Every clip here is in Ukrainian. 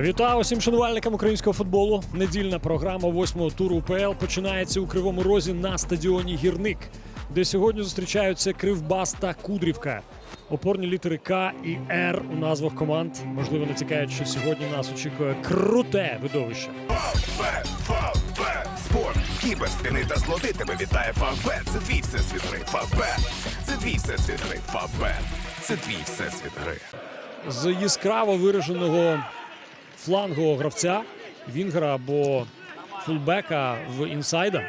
Вітаю усім шанувальникам українського футболу. Недільна програма восьмого туру УПЛ починається у Кривому Розі на стадіоні Гірник, де сьогодні зустрічаються Кривбас та Кудрівка. Опорні літери К і Р у назвах команд. Можливо, натякають, що сьогодні нас очікує круте видовище. Спорт, кібер, та злоти тебе вітає Фавбет. Це твій всесвіт гри. Фавбет. Це твій всесвіт гри. Фавбет. Це твій всесвіт гри. з яскраво вираженого флангового гравця, вінгера або фулбека в інсайда.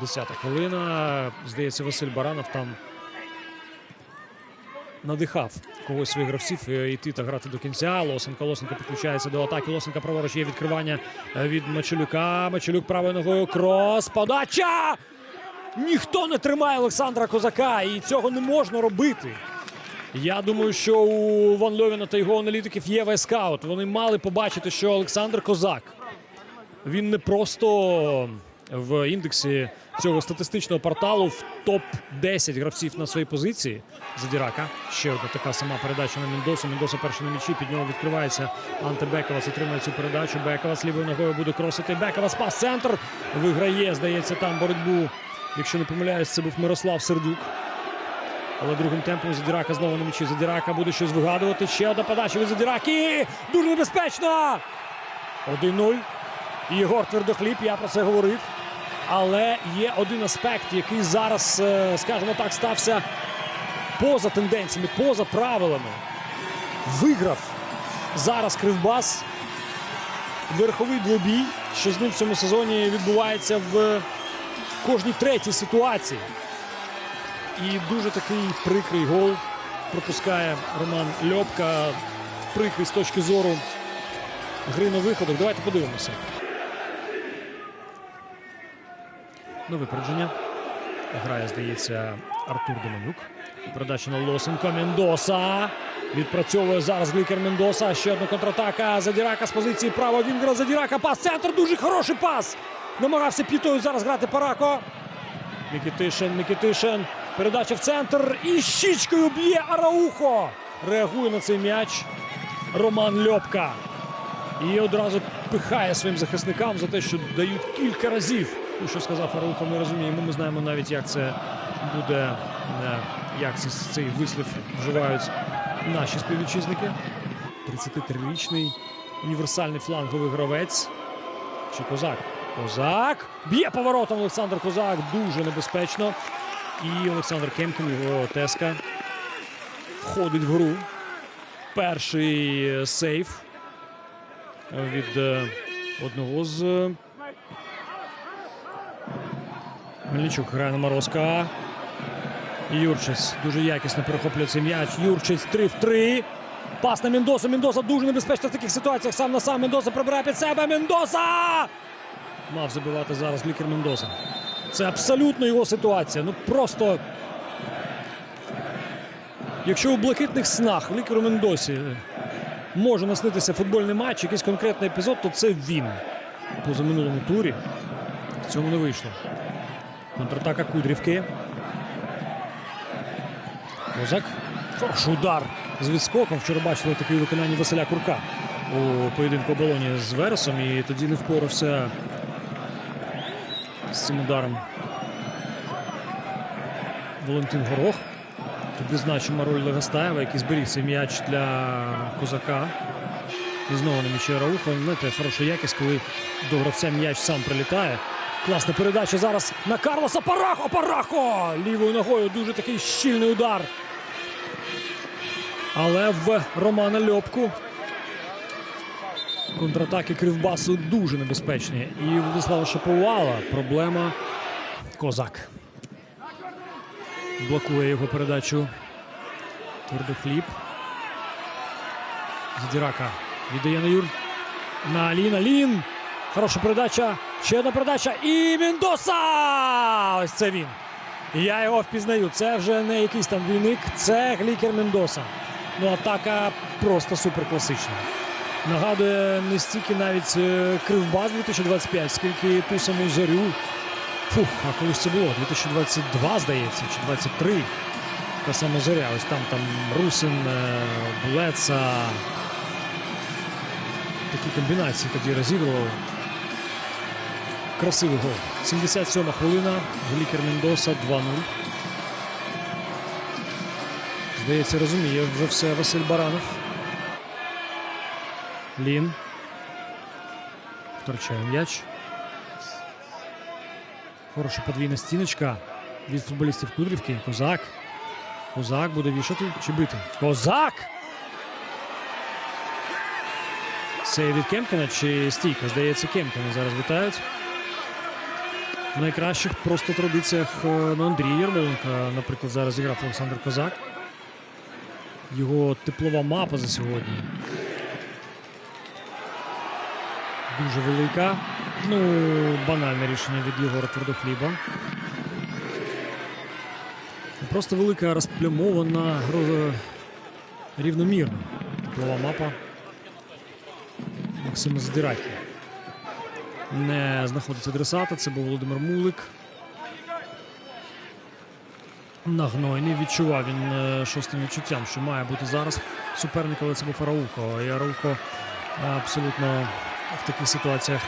Десята хвилина. Здається, Василь Баранов там надихав когось своїх гравців е, йти та грати до кінця. Лосенко Лосенко підключається до атаки. Лосенка праворуч є відкривання е, від Мачелюка. Мачелюк правою ногою. Крос. Подача! Ніхто не тримає Олександра Козака, і цього не можна робити. Я думаю, що у Ван Льовіна та його аналітиків є вайскаут. Вони мали побачити, що Олександр Козак він не просто в індексі цього статистичного порталу в топ 10 гравців на своїй позиції. Задірака. Ще одна така сама передача на Міндосу. Міндоса перший на м'ячі. Під нього відкривається Анте Бековас. Отримує цю передачу. Бековас лівою ногою буде кросити. Бековас пас центр. Виграє, здається, там боротьбу. Якщо не помиляюсь, це був Мирослав Сердюк. Але другим темпом Задірака знову на м'ячі. Задірака буде щось вигадувати. Ще одна подача від Задіраки. Дуже небезпечно. 1-0. Єгор Твердохліб, я про це говорив. Але є один аспект, який зараз, е, скажімо так, стався поза тенденціями, поза правилами. Виграв зараз Кривбас. Верховий двобій, що з ним в цьому сезоні відбувається в кожній третій ситуації. І дуже такий прикрий гол пропускає Роман Льопка. Прикрий з точки зору гри на виходах. Давайте подивимося. На випередження. Грає, здається, Артур Доманюк. Передача на Лосенко. Мендоса. Відпрацьовує зараз Глікер Мендоса. Ще одна контратака. Задірака з позиції права. Вінгера Задірака. Пас. Центр. Дуже хороший пас. Намагався п'ятою зараз грати Парако. Микітишин, Микітишин. Передача в центр. І щічкою б'є Араухо. Реагує на цей м'яч Роман Льопка. І одразу пихає своїм захисникам за те, що дають кілька разів. Ну, що сказав Араухо, ми розуміємо. Ми знаємо навіть, як це буде, е, як цей вислів вживають наші співвітчизники. 33-річний універсальний фланговий гравець. Чи козак? Козак. Б'є поворотом Олександр Козак. Дуже небезпечно. І Олександр Кемкін, його теска, входить в гру. Перший е, сейф від е, одного з. е, Мельничук грає на Морозка. Юрчиць дуже якісно перехоплює цей м'яч. Юрчиць 3 в 3. Пас на Мендоса. Мендоса дуже небезпечно в таких ситуаціях. Сам на сам Мендоса прибирає під себе. Мендоса! Мав забивати зараз лікар Мендоса. Це абсолютно його ситуація. Ну просто. Якщо у блакитних снах лікару Мендосі може наснитися футбольний матч, якийсь конкретний епізод, то це він. Поза минулому турі. В цьому не вийшло. Контратака Кудрівки. Козак. Хороший удар з відскоком. Вчора бачили таке виконання Василя Курка у поєдинку оболоні з Вересом. І тоді не впорався з цим ударом. Валентин Горох. Тут відзначимо роль Легостаєва, який зберіг цей м'яч для козака. І знову на м'ячі Раухо. Знаєте, хороша якість, коли до гравця м'яч сам прилітає. Класна передача зараз на Карлоса Парахо. Парахо! Лівою ногою дуже такий щільний удар. Але в Романа Льопку контратаки Кривбасу дуже небезпечні. І Владислава Шаповала проблема Козак. Блокує його передачу. Твердохліб. Задірака віддає на Юр. На Алін. Алін. Хороша передача. Ще одна передача. І Міндоса! Ось це він. Я його впізнаю. Це вже не якийсь там двійник, це Глікер Мендоса. Ну, атака просто суперкласична. Нагадує не стільки навіть е, Кривбас 2025, скільки ту саму зорю. Фух, а коли ж це було? 2022, здається, чи 23. Та сама зоря. Ось там там Русин, е, Булеца. Такі комбінації тоді розігрував. Красивий гол. 77 хвилина. Глікер Мендоса 2-0. Здається, розуміє вже все Василь Баранов. Лін. Втрачає м'яч. Хороша подвійна стіночка від футболістів Кудрівки. Козак. Козак буде вішати чи бити? Козак! Це від Кемкіна чи стійка? Здається, Кемкіна зараз вітають. В найкращих просто традиціях е, ну, Андрій Ярмоленко, наприклад, зараз зіграв Олександр Козак. Його теплова мапа за сьогодні. Дуже велика. Ну, банальне рішення від Єгора Твердохліба. Просто велика розплямована гро- рівномірна теплова мапа Максима Здираки. Не знаходиться адресата. Це був Володимир Мулик. Нагнойний відчував він е, шостим відчуттям, що має бути зараз суперник, але це був Араухо. І Араухо е, абсолютно в таких ситуаціях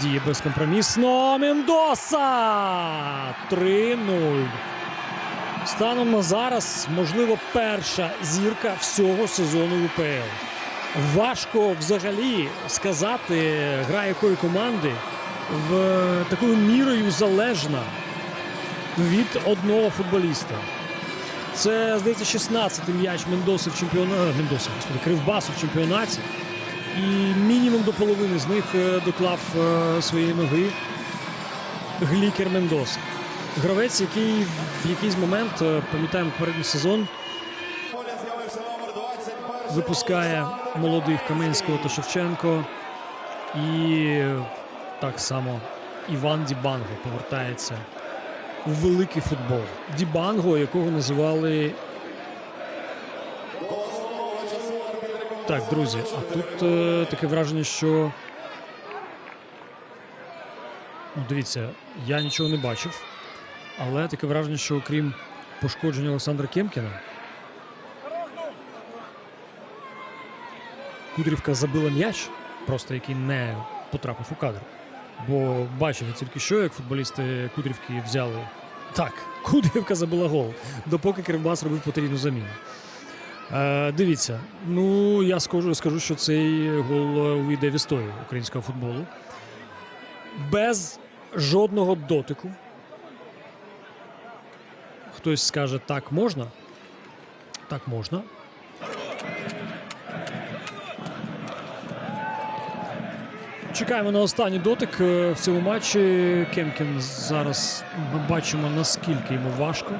діє безкомпромісно. Мендоса! 3-0. Станом на зараз, можливо, перша зірка всього сезону УПЛ. Важко взагалі сказати, гра якої команди в такою мірою залежна від одного футболіста. Це, здається, 16-й м'яч Мендоси в чемпіонаті. Мендоса, господи, Кривбасу в чемпіонаті. І мінімум до половини з них е, доклав е, своєї ноги Глікер Мендоса. Гравець, який в якийсь момент, е, пам'ятаємо попередній сезон, випускає молодих Каменського та Шевченко. І так само Іван Дібанго повертається у великий футбол. Дібанго, якого називали. Так, друзі, а тут е, таке враження, що. Ну, дивіться, я нічого не бачив, але таке враження, що окрім пошкодження Олександра Кемкіна, Кудрівка забила м'яч, просто який не потрапив у кадр. Бо бачили тільки що, як футболісти Кудрівки взяли. Так, Кудрівка забила гол, допоки Кривбас робив потрібну заміну. Е, дивіться, ну я скажу, скажу, що цей гол е, увійде в історію українського футболу. Без жодного дотику. Хтось скаже, так можна. Так можна. Чекаємо на останній дотик е, в цьому матчі. Кемкін зараз ми бачимо наскільки йому важко.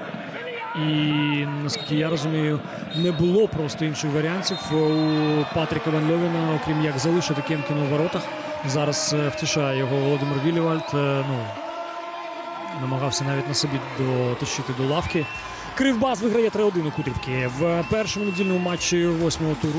І наскільки я розумію, не було просто інших варіантів у Патріка Ван Льовіна, окрім як залишити Кемкіну у воротах. Зараз е, втішає його Володимир Вілівальд. Е, Ну, намагався навіть на собі дотащити до лавки. Кривбас виграє 3-1 у Кутрівки в першому недільному матчі восьмого туру.